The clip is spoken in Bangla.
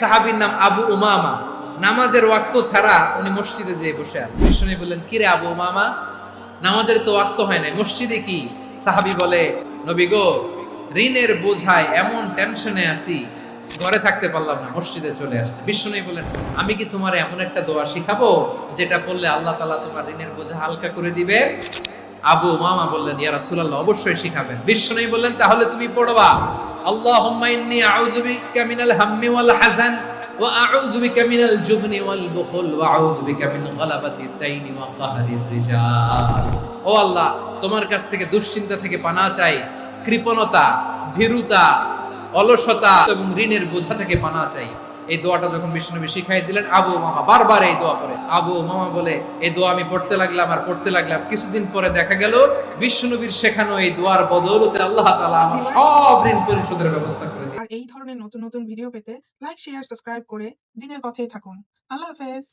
সাহাবীর নাম আবু উমামা। নামাজের ওয়াক্ত ছাড়া উনি মসজিদে যেয়ে বসে আছে বিষ্ণু বললেন কিরে আবু উমামা? নামাজের তো ওয়াক্ত হয় না মসজিদে কি? সাহাবি বলে, নবী গো, ঋণের বোঝায় এমন টেনশনে আছি, ঘরে থাকতে পারলাম না, মসজিদে চলে আসছে। বিষ্ণু বলেন আমি কি তোমার এমন একটা দোয়া শিখাবো, যেটা পড়লে আল্লাহ তালা তোমার ঋণের বোঝা হালকা করে দিবে? আবু মামা বললেন, ইয়া রাসূলুল্লাহ, অবশ্যই শিখাবেন। বিষ্ণু বললেন, তাহলে তুমি পড়বা, আল্লাহুম্মা ইন্নী আউযু বিকা মিনাল হাম্মি ওয়াল হাযান ওয়া আউযু বিকা মিনাল জুবনি ওয়াল বুখল ওয়া আউযু বিকা মিন গালাবাতিদ দাইনি ওয়া কাহরির রিজাল। ও আল্লাহ, তোমার কাছ থেকে দুশ্চিন্তা থেকে পানা চাই, কৃপণতা, ভীরুতা, অলসতা এবং ঋণের বোঝা থেকে পানা চাই। এই দোয়াটা যখন বিষ্ণুনবী শিখাই দিলেন, আবু মামা বারবার এই দোয়া করে। আবু মামা বলে, এই দোয়া আমি পড়তে লাগলাম আর পড়তে লাগলাম। কিছুদিন পরে দেখা গেল, বিষ্ণুনবীর শেখানো এই দোয়ার বদৌলতে আল্লাহ আমার সব ঋণ পরিশোধের ব্যবস্থা করে আর এই ধরনের নতুন নতুন ভিডিও পেতে লাইক শেয়ার সাবস্ক্রাইব করে দিনের পথেই থাকুন। আল্লাহ হাফেজ।